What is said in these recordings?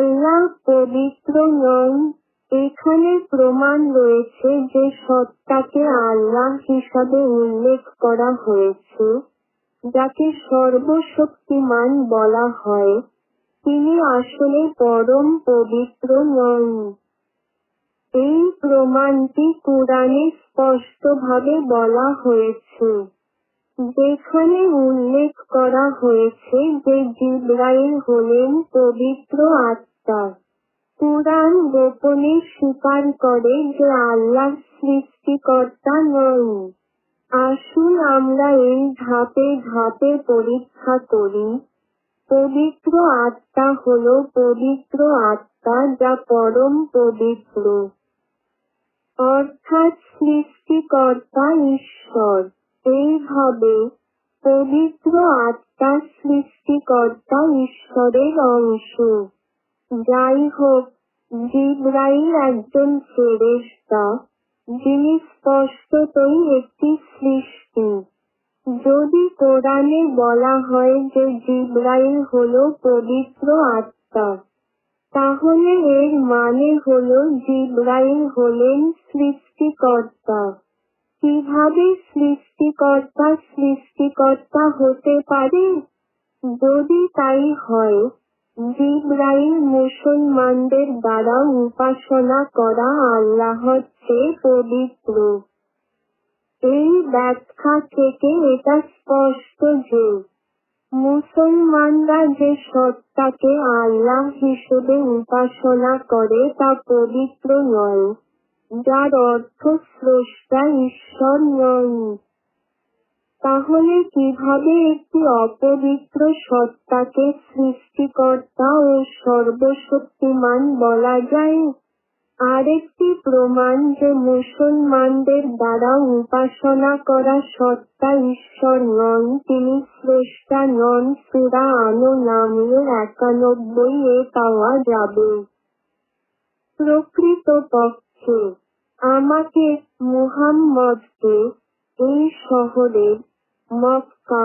আল্লাহ পবিত্র নন এখানে প্রমাণ রয়েছে যে সত্তাকে আল্লাহ হিসাবে উল্লেখ করা হয়েছে, যাকে সর্বশক্তিমান বলা হয়। তিনি আসলে পরম পবিত্র নন এই প্রমাণটি কোরআনে স্পষ্টভাবে বলা হয়েছে। যেখানে উল্লেখ করা হয়েছে যে জিব্রাইল হলেন পবিত্র আত্মা। কোরআন গোপনে স্বীকার করে যে আল্লাহ সৃষ্টিকর্তা নন আসুন আমরা এই ধাপে ধাপে পরীক্ষা করি, পবিত্র আত্মা হল পবিত্র আত্মা যা পরম পবিত্র। অর্থাৎ সৃষ্টিকর্তা ঈশ্বর। এইভাবে পবিত্র আত্মা সৃষ্টিকর্তা ঈশ্বরের অংশ। যাই হোক জিব্রাইল একজন ফেরেশতা, যিনি স্পষ্টতই একটি সৃষ্টি। যদি কোরআনে বলা হয় যে জিব্রাইল হল পবিত্র আত্মা, তাহলে এর মানে হল জিব্রাইল হলেন সৃষ্টিকর্তা। কীভাবে সৃষ্টিকর্তা সৃষ্টিকর্তা হতে পারে? যদি তাই হয়, জিব্রাইল মুসলমানদের দ্বারা উপাসনা করা আল্লাহর চেয়ে পবিত্র। এই ব্যাখ্যা থেকে এটা স্পষ্ট যে, মুসলমানরা যে সত্তাকে আল্লাহ হিসেবে উপাসনা করে তা পবিত্র নয়। যার অর্থ স্রষ্টা ঈশ্বর নন তাহলে কীভাবে একটি অপবিত্র সত্তাকে সৃষ্টিকর্তা ও সর্বশক্তিমান বলা যায়? আরেকটি প্রমাণ যে মুসলমানদের দ্বারা উপাসনা করা সত্তা ঈশ্বর নন, তিনি স্রষ্টা নন, সুরা আনো নামের একানব্বই এ পাওয়া যাবে। প্রকৃতপক্ষে আমাকে মুহাম্মদকে এই শহরের মক্কা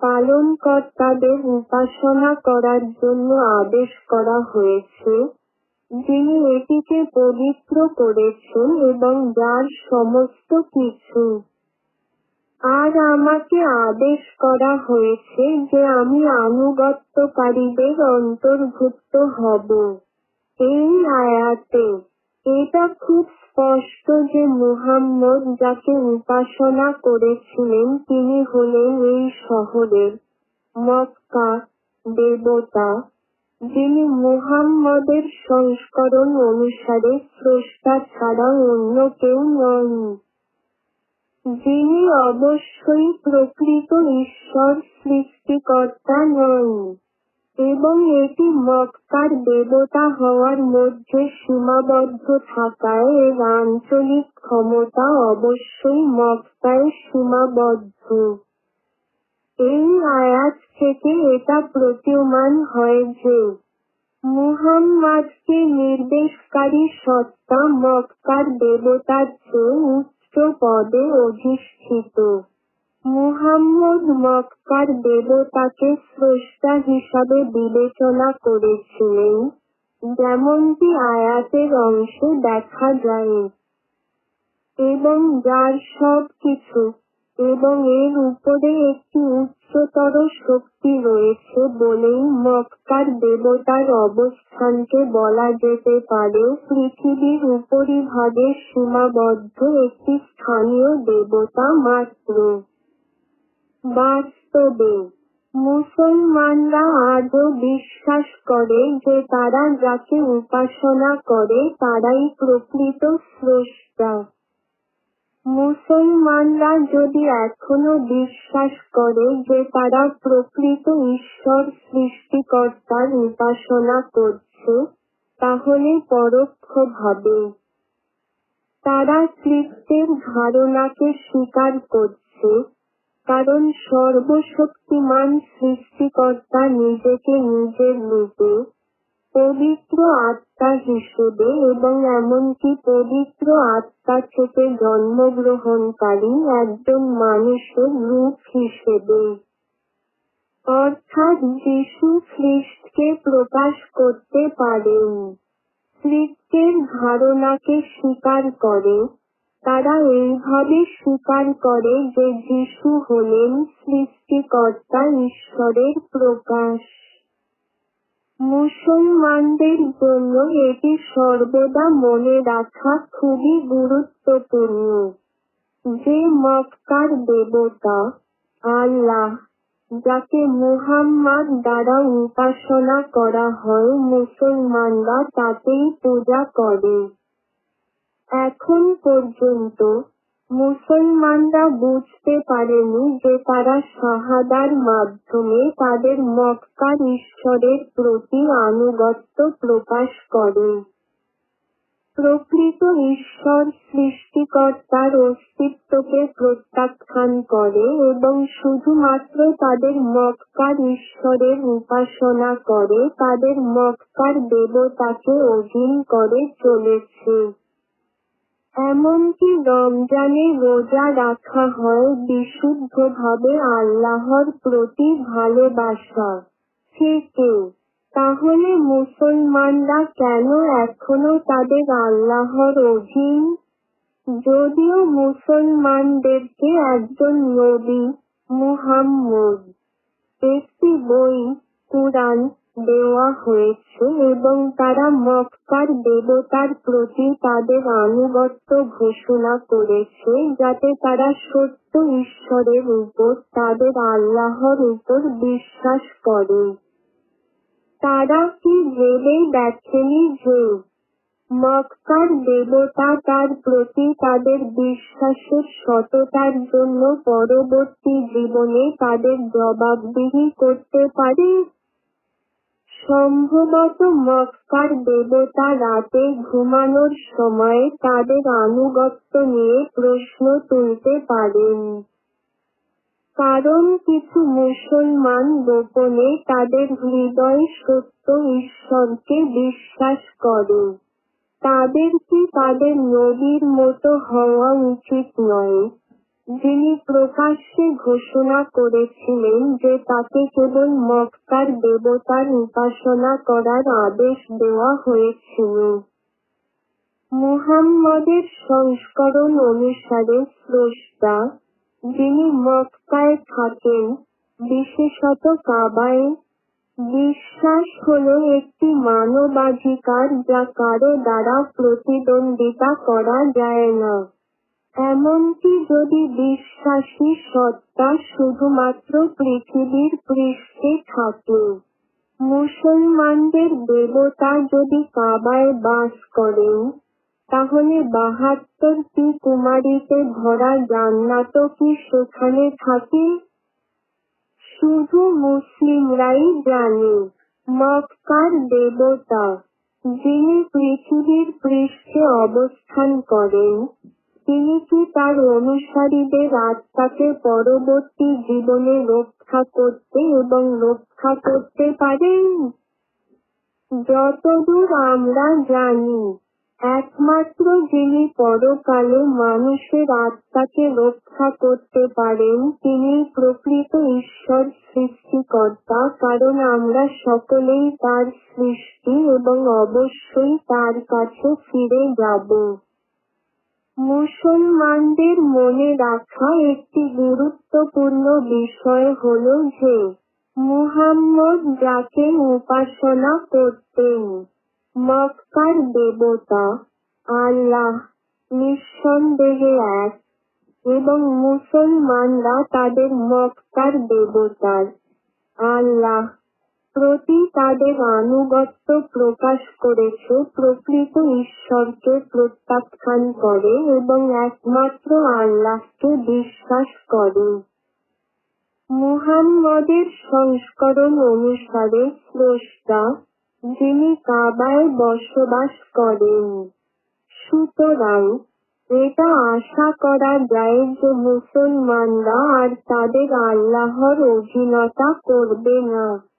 পালনকর্তাদের উপাসনা করার জন্য আদেশ করা হয়েছে, যিনি এটিকে পবিত্র করেছেন এবং যার সমস্ত কিছু। আর আমাকে আদেশ করা হয়েছে যে আমি আনুগত্যকারীদের অন্তর্ভুক্ত হব। এই আয়াতে এটা খুব স্পষ্ট যে মুহাম্মদ যাকে উপাসনা করেছিলেন, তিনি হলেন এই শহরের মক্কা দেবতা, যিনি মুহাম্মদের সংস্করণ অনুসারে স্রষ্টা ছাড়া অন্য কেউ নন। যিনি অবশ্যই প্রকৃত ঈশ্বর সৃষ্টিকর্তা নন। এবং এটি মক্কার দেবতা হওয়ার মধ্যে সীমাবদ্ধ থাকায় এর আঞ্চলিক ক্ষমতা অবশ্যই মক্কায় সীমাবদ্ধ। এই আয়াত থেকে এটা প্রতীয়মান হয় যে মুহাম্মাদকে নির্দেশকারী সত্তা মক্কার দেবতার চেয়ে উচ্চ পদে অধিষ্ঠিত। মুহাম্মদ মক্কার দেবতাকে স্রষ্টা হিসাবে বিবেচনা করেছিলেন, যেমনটি আয়াতের অংশে দেখা যায় এবং যার সব কিছু এবং এর উপরে একটি উচ্চতর শক্তি রয়েছে বলেই মক্কার দেবতার অবস্থানকে বলা যেতে পারে। পৃথিবীর উপরিভাগে সীমাবদ্ধ একটি স্থানীয় দেবতা মাত্র। বাস্তবে। মুসলমানরা আজও বিশ্বাস করে যে তারা যাকে উপাসনা করে, তারাই প্রকৃত স্রষ্টা। মুসলমানরা যদি এখনও বিশ্বাস করে যে তারা প্রকৃত ঈশ্বর, সৃষ্টিকর্তার উপাসনা করছে, তাহলে পরোক্ষভাবে তারা কৃত্যের ধারণাকে স্বীকার করছে কারণ সর্বশক্তিমান সৃষ্টিকর্তা নিজেকে নিজের রূপে পবিত্র আত্মা হিসেবে এবং এমনকি পবিত্র আত্মা থেকে জন্মগ্রহণকারী একজন মানুষের রূপ হিসেবে। অর্থাৎ যিশু খ্রিস্টকে প্রকাশ করতে পারেন। ত্রিত্বের ধারণাকে স্বীকার করে তারা এইভাবে স্বীকার করে যে যিশু হলেন সৃষ্টিকর্তা ঈশ্বরের প্রকাশ। মুসলমানদের জন্য এটি সর্বদা মনে রাখা খুবই গুরুত্বপূর্ণ যে মক্কার দেবতা আল্লাহ, যাকে মুহাম্মাদ দ্বারা উপাসনা করা হয়, মুসলমানরা তাতেই পূজা করে। এখন পর্যন্ত মুসলমানরা বুঝতে পারেনি যে তারা শাহাদার মাধ্যমে তাদের মক্কার ঈশ্বরের প্রতি আনুগত্য প্রকাশ করে প্রকৃত ঈশ্বর সৃষ্টিকর্তার অস্তিত্বকে প্রত্যাখ্যান করে এবং শুধুমাত্র তাদের মক্কার ঈশ্বরের উপাসনা করে, তাদের মক্কার দেবতাকে অধীন করে চলেছে। এমনকি রমজানে রোজা রাখা হয় বিশুদ্ধভাবে আল্লাহর প্রতি ভালোবাসা। থেকে তাহলে মুসলমানরা কেন এখনও তাদের আল্লাহর অধীন? যদিও মুসলমানদেরকে একজন নবী মুহাম্মদ। একটি বই, কুরআন দেওয়া হয়েছে এবং তারা মক্কার দেবতার প্রতি তাদের আনুগত্য ঘোষণা করেছে যাতে তারা সত্য ঈশ্বরের উপর তাদের আল্লাহর উপর বিশ্বাস করে। তারা কি ভেবে দেখেনি যে মক্কার দেবতা তার প্রতি তাদের বিশ্বাসের সততার জন্য পরবর্তী জীবনে তাদের জবাবদিহি করতে পারে? সম্ভবত মক্কার দেবতা রাতে ঘুমানোর সময় তাদের আনুগত্য নিয়ে প্রশ্ন তুলতে পারেন। কারণ কিছু মুসলমান গোপনে তাদের হৃদয় সত্য ঈশ্বরকে বিশ্বাস করে। তাদের কি তাদের নদীর মতো হওয়া উচিত নয়? যিনি প্রকাশ্যে ঘোষণা করেছিলেন যে তাকে কেবল মক্কার দেবতার উপাসনা করার আদেশ দেওয়া হয়েছিল। মুহাম্মদের সংস্করণ অনুসারে স্রষ্টা, যিনি মক্কায় থাকেন, বিশেষত কাবায়, বিশ্বাস হল একটি মানবাধিকার যা কারও দ্বারা প্রতিদ্বন্দ্বিতা করা যায় না। এমনকি যদি বিশ্বাসী সত্তা শুধুমাত্র পৃথিবীর পৃষ্ঠে থাকে, মুসলমানদের দেবতা যদি কাবায় বাস করেন, তাহলে বাহাত্তরটি কুমারীতে ভরা জান্নাত কি সেখানে থাকে? শুধু মুসলিমরাই জানে, মক্কার দেবতা যিনি পৃথিবীর পৃষ্ঠে অবস্থান করেন তিনি কি তার অনুসারীদের আত্মাকে পরবর্তী জীবনে রক্ষা করতে এবং রক্ষা করতে পারেন যতদূর আমরা জানি, একমাত্র যিনি পরকালে মানুষের আত্মাকে রক্ষা করতে পারেন, তিনি প্রকৃত ঈশ্বর সৃষ্টিকর্তা, কারণ আমরা সকলেই তার সৃষ্টি এবং অবশ্যই তার কাছে ফিরে যাব। মুসলমানদের মনে রাখা একটি গুরুত্বপূর্ণ বিষয় হল যে, মুহাম্মদ যাকে উপাসনা করতেন, মক্কার দেবতা আল্লাহ নিঃসন্দেহে এক এবং মুসলমানরা তাদের মক্কার দেবতার আল্লাহ প্রতি তাদের আনুগত্য প্রকাশ করেছে, প্রকৃত ঈশ্বরকে প্রত্যাখ্যান করে এবং একমাত্র আল্লাহকে বিশ্বাস করে। মুহাম্মদের সংস্করণ অনুসারে স্রষ্টা, যিনি কাবায় বসবাস করেন, সুতরাং এটা আশা করা যায় যে মুসলমানরা আর তাদের আল্লাহর অধীনতা করবে না।